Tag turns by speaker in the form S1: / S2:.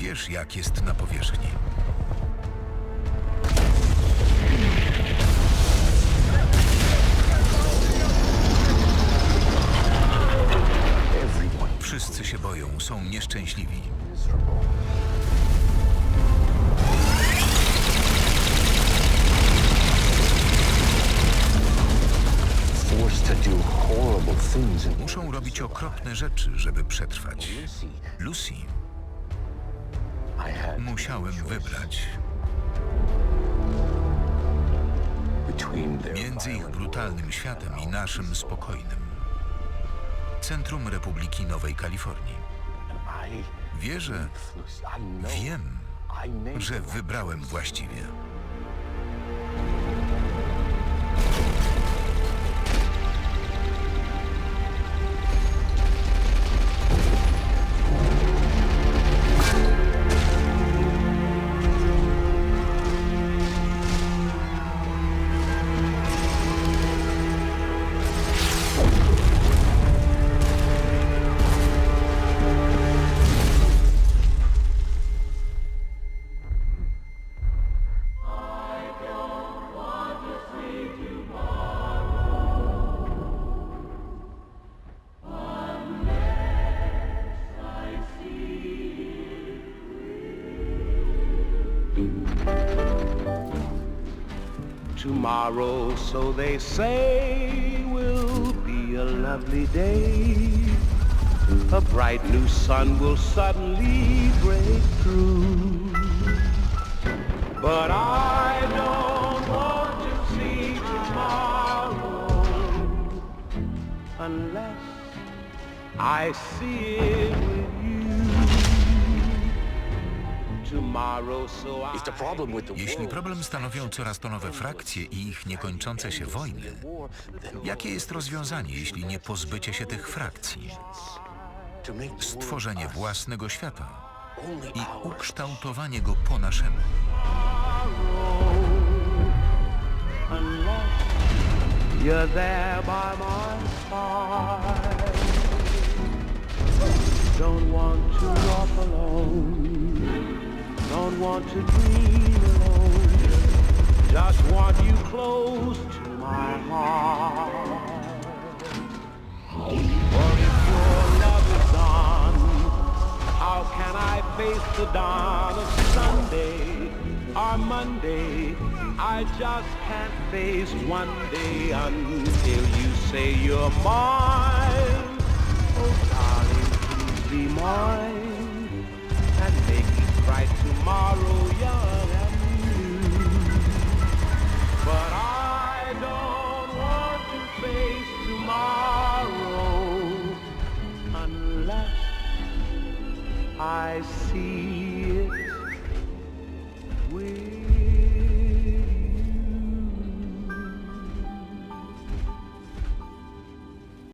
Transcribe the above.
S1: niż jak jest na powierzchni. Wszyscy się boją, są nieszczęśliwi. Muszą robić okropne rzeczy, żeby przetrwać.
S2: Lucy,
S1: musiałem wybrać między ich brutalnym światem i naszym spokojnym. Centrum Republiki Nowej Kalifornii. Wierzę, wiem, że wybrałem właściwie.
S3: Tomorrow, so they say, will be a lovely day. A bright new sun will suddenly break through. But I don't want to see tomorrow unless I see it with you.
S1: Jeśli problem stanowią coraz to nowe frakcje i ich niekończące się wojny, jakie jest rozwiązanie, jeśli nie pozbycie się tych frakcji? Stworzenie własnego świata i ukształtowanie go po naszemu.
S3: you're there by my side. Don't want to walk alone. Don't want to dream alone. Just want you close to my heart. For if your love is gone, how can I face the dawn of Sunday or Monday? I just can't face one day until you say you're mine. Oh, darling, please be mine bright tomorrow young and new. But I don't want to face tomorrow unless I see